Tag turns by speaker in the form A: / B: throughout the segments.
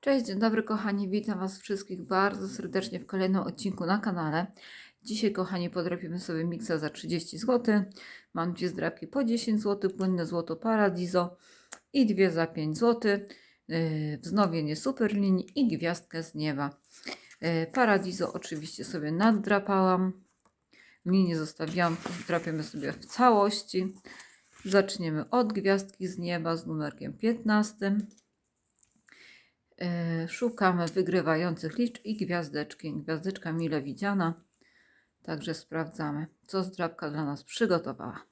A: Cześć, dzień dobry kochani, witam Was wszystkich bardzo serdecznie w kolejnym odcinku na kanale. Dzisiaj kochani podrapimy sobie miksa za 30 zł. Mam dwie zdrapki po 10 zł, płynne złoto Paradiso i dwie za 5 zł. Yy, Wznowienie superlinii i gwiazdkę z nieba. Yy, Paradiso oczywiście sobie naddrapałam. Linię zostawiłam, drapiemy sobie w całości. Zaczniemy od gwiazdki z nieba z numerkiem 15. E, Szukamy wygrywających liczb i gwiazdeczki. Gwiazdeczka mile widziana. Także sprawdzamy, co zdrabka dla nas przygotowała.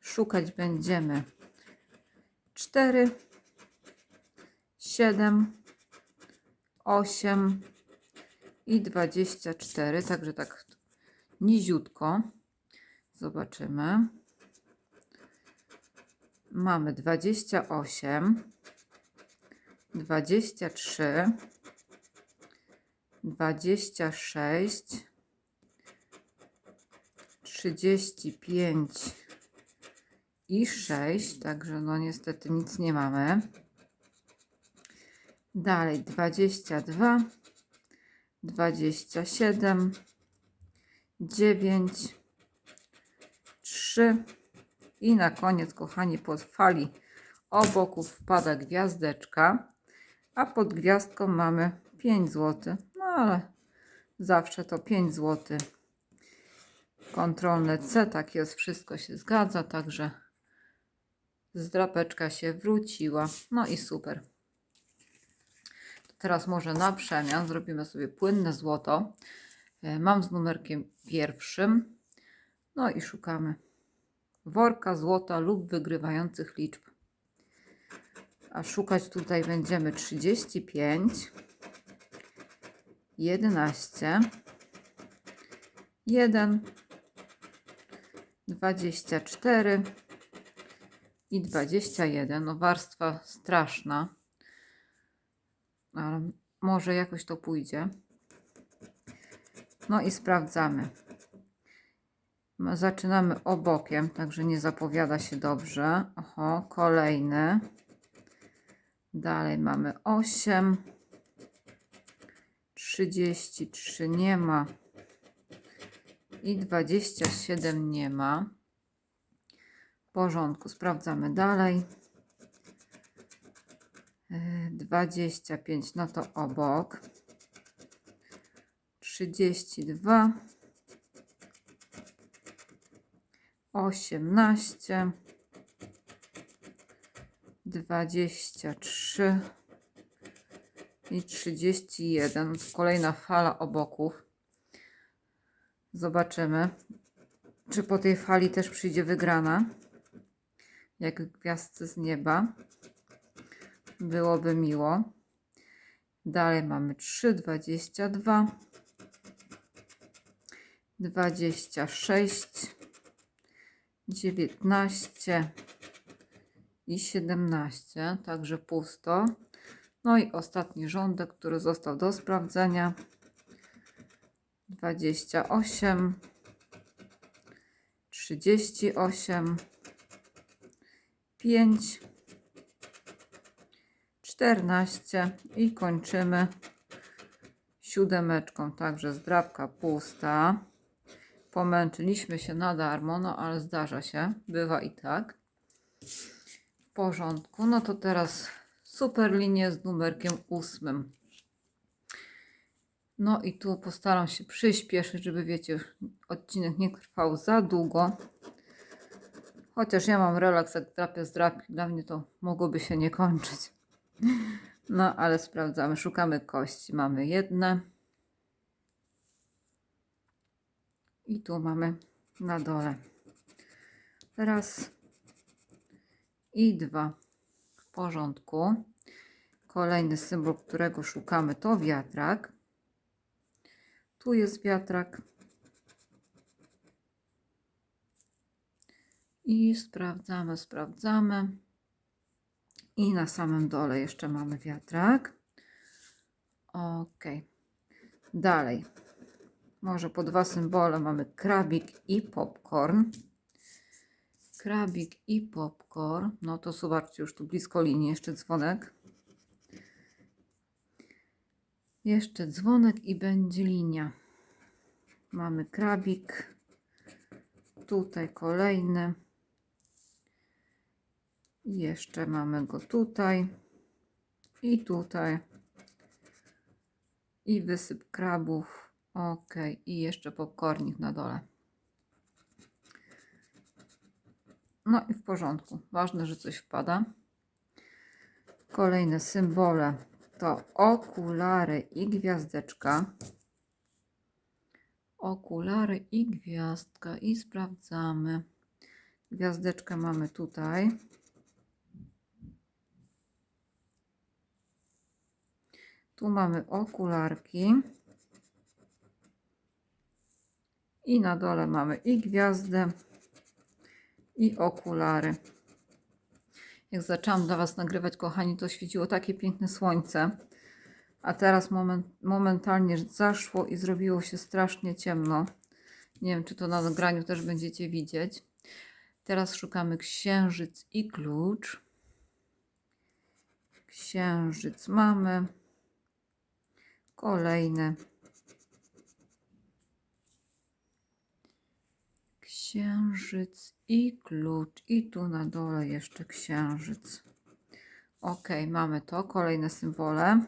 A: Szukać będziemy 4, 7, 8 i 24. Także tak niziutko. Zobaczymy. Mamy 28. 23, 26, 35 i 6, także no niestety nic nie mamy. Dalej 22, 27, 9, 3 i na koniec, kochani, pod fali obok wpada gwiazdeczka a pod gwiazdką mamy 5 zł. No ale zawsze to 5 zł. Kontrolne C, tak jest, wszystko się zgadza, także zdrapeczka się wróciła. No i super. Teraz może na przemian zrobimy sobie płynne złoto. E, Mam z numerkiem pierwszym. No i szukamy worka złota lub wygrywających liczb a szukać tutaj będziemy 35, 11, 1, 24 i 21. No warstwa straszna, ale może jakoś to pójdzie. No i sprawdzamy. Zaczynamy obokiem, także nie zapowiada się dobrze. Oho, kolejny. Dalej mamy 8, 33 nie ma i 27 nie ma. W porządku, sprawdzamy dalej. E, 25, no to obok. 32, 18, 23 i 31. Kolejna fala oboków. Zobaczymy, czy po tej fali też przyjdzie wygrana. Jak gwiazdce z nieba. Byłoby miło. Dalej mamy 3, 22, 26, 19, i 17, także pusto. No i ostatni rządek, który został do sprawdzenia. 28, 38, 5, 14 i kończymy siódemeczką, także zdrabka pusta. Pomęczyliśmy się na darmo, no ale zdarza się, bywa i tak. Porządku. No to teraz super linię z numerkiem ósmym. No i tu postaram się przyspieszyć, żeby wiecie, odcinek nie trwał za długo. Chociaż ja mam relaks jak drapie z drapki, dla mnie to mogłoby się nie kończyć. No ale sprawdzamy, szukamy kości. Mamy jedne. I tu mamy na dole. Raz i dwa. W porządku. Kolejny symbol, którego szukamy, to wiatrak. Tu jest wiatrak. I sprawdzamy, sprawdzamy. I na samym dole jeszcze mamy wiatrak. Ok. Dalej. Może po dwa symbole mamy krabik i popcorn krabik i popcorn. No to zobaczcie, już tu blisko linii, jeszcze dzwonek. Jeszcze dzwonek i będzie linia. Mamy krabik. Tutaj kolejny. Jeszcze mamy go tutaj. I tutaj. I wysyp krabów. Ok. I jeszcze popcornik na dole. No i w porządku. Ważne, że coś wpada. Kolejne symbole to okulary i gwiazdeczka. Okulary i gwiazdka. I sprawdzamy. Gwiazdeczkę mamy tutaj. Tu mamy okularki. I na dole mamy i gwiazdę, i okulary. Jak zaczęłam dla Was nagrywać, kochani, to świeciło takie piękne słońce. A teraz moment, momentalnie zaszło i zrobiło się strasznie ciemno. Nie wiem, czy to na nagraniu też będziecie widzieć. Teraz szukamy księżyc i klucz. Księżyc mamy. Kolejny. Księżyc i klucz. I tu na dole jeszcze księżyc. Ok, mamy to. Kolejne symbole.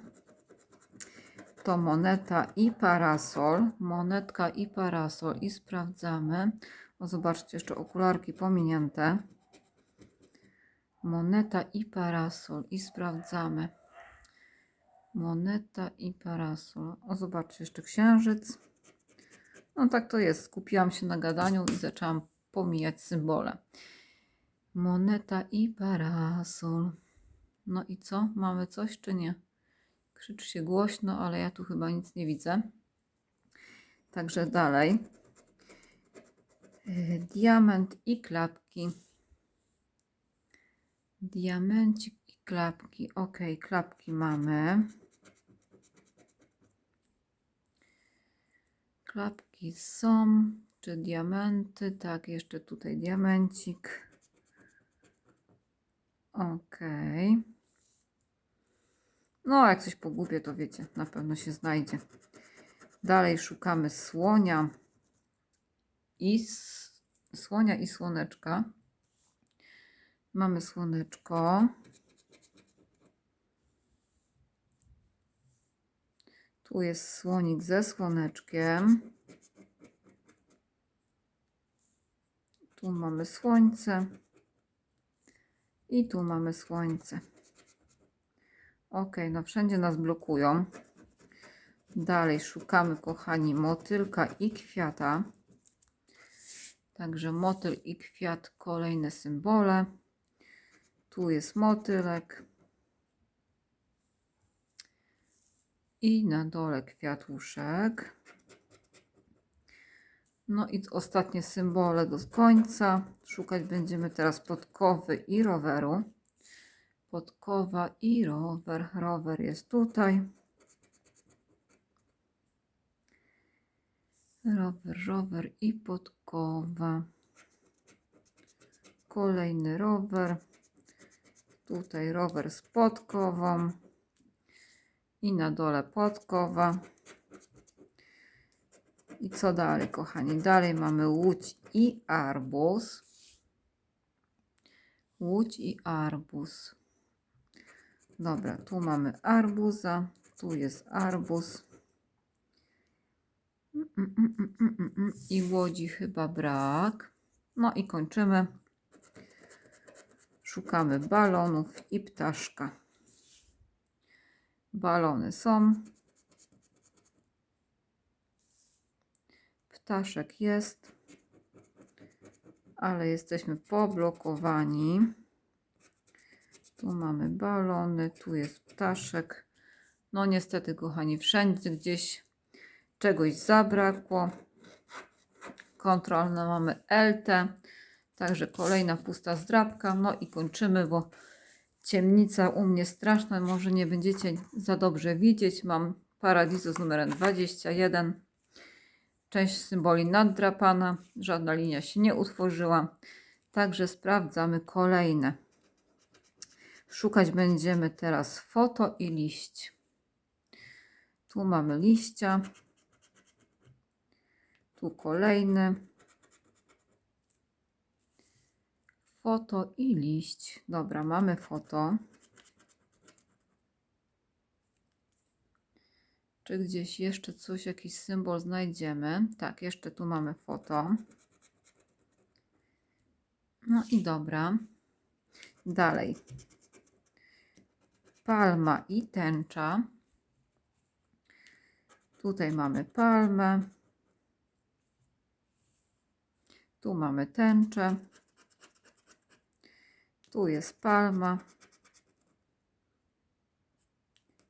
A: To moneta i parasol. Monetka i parasol. I sprawdzamy. O, zobaczcie, jeszcze okularki pominięte. Moneta i parasol. I sprawdzamy. Moneta i parasol. O, zobaczcie, jeszcze księżyc. No tak to jest. Skupiłam się na gadaniu i zaczęłam pomijać symbole. Moneta i parasol. No i co? Mamy coś czy nie? Krzyczy się głośno, ale ja tu chyba nic nie widzę. Także dalej. Yy, Diament i klapki. Diamencik i klapki. Ok, klapki mamy. Klapki są. Czy diamenty? Tak, jeszcze tutaj diamencik. Ok. No, jak coś pogubię, to wiecie, na pewno się znajdzie. Dalej szukamy słonia i słonia i słoneczka. Mamy słoneczko. Tu jest słonik ze słoneczkiem. Tu mamy słońce. I tu mamy słońce. Ok, no wszędzie nas blokują. Dalej szukamy, kochani, motylka i kwiata. Także motyl i kwiat, kolejne symbole. Tu jest motylek. I na dole kwiatuszek. No i ostatnie symbole do końca. Szukać będziemy teraz podkowy i roweru. Podkowa i rower. Rower jest tutaj. Rower, rower i podkowa. Kolejny rower. Tutaj rower z podkową. I na dole podkowa. I co dalej, kochani? Dalej mamy łódź i arbuz. Łódź i arbuz. Dobra, tu mamy arbuza, tu jest arbuz. I łodzi chyba brak. No i kończymy. Szukamy balonów i ptaszka. Balony są. Ptaszek jest, ale jesteśmy poblokowani. Tu mamy balony, tu jest ptaszek. No niestety, kochani, wszędzie gdzieś czegoś zabrakło. Kontrolne mamy LT. Także kolejna pusta zdrabka. No i kończymy, bo ciemnica u mnie straszna. Może nie będziecie za dobrze widzieć. Mam paradizo z numerem 21. Część symboli naddrapana. Żadna linia się nie utworzyła. Także sprawdzamy kolejne. Szukać będziemy teraz foto i liść. Tu mamy liścia. Tu kolejny. Foto i liść. Dobra, mamy foto. Czy gdzieś jeszcze coś, jakiś symbol znajdziemy? Tak, jeszcze tu mamy foto. No i dobra. Dalej. Palma i tęcza. Tutaj mamy palmę. Tu mamy tęczę. Tu jest palma.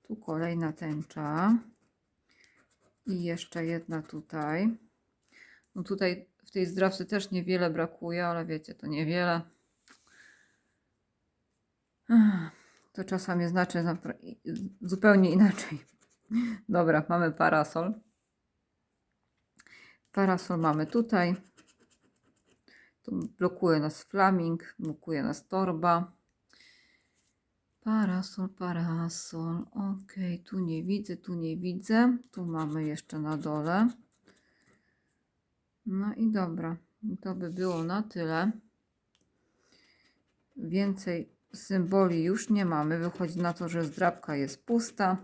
A: Tu kolejna tęcza. I jeszcze jedna tutaj. No tutaj w tej zdrawce też niewiele brakuje, ale wiecie, to niewiele. To czasami znaczy zupełnie inaczej. Dobra, mamy parasol. Parasol mamy tutaj. Tu blokuje nas flaming, blokuje nas torba. Parasol, parasol. Ok, tu nie widzę, tu nie widzę. Tu mamy jeszcze na dole. No i dobra, to by było na tyle. Więcej symboli już nie mamy. Wychodzi na to, że zdrabka jest pusta.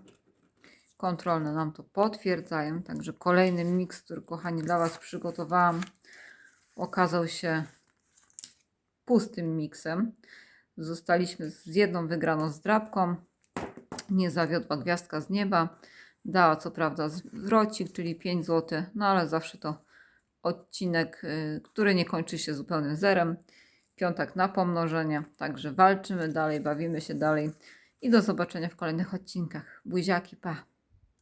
A: Kontrolne nam to potwierdzają. Także kolejny miks, który kochani dla Was przygotowałam, okazał się pustym miksem. Zostaliśmy z jedną wygraną zdrabką. Nie zawiodła gwiazdka z nieba. Dała co prawda zwrocik, czyli 5 zł, no ale zawsze to odcinek, y, który nie kończy się zupełnym zerem. Piątek na pomnożenie. Także walczymy dalej, bawimy się dalej i do zobaczenia w kolejnych odcinkach. Buziaki, pa!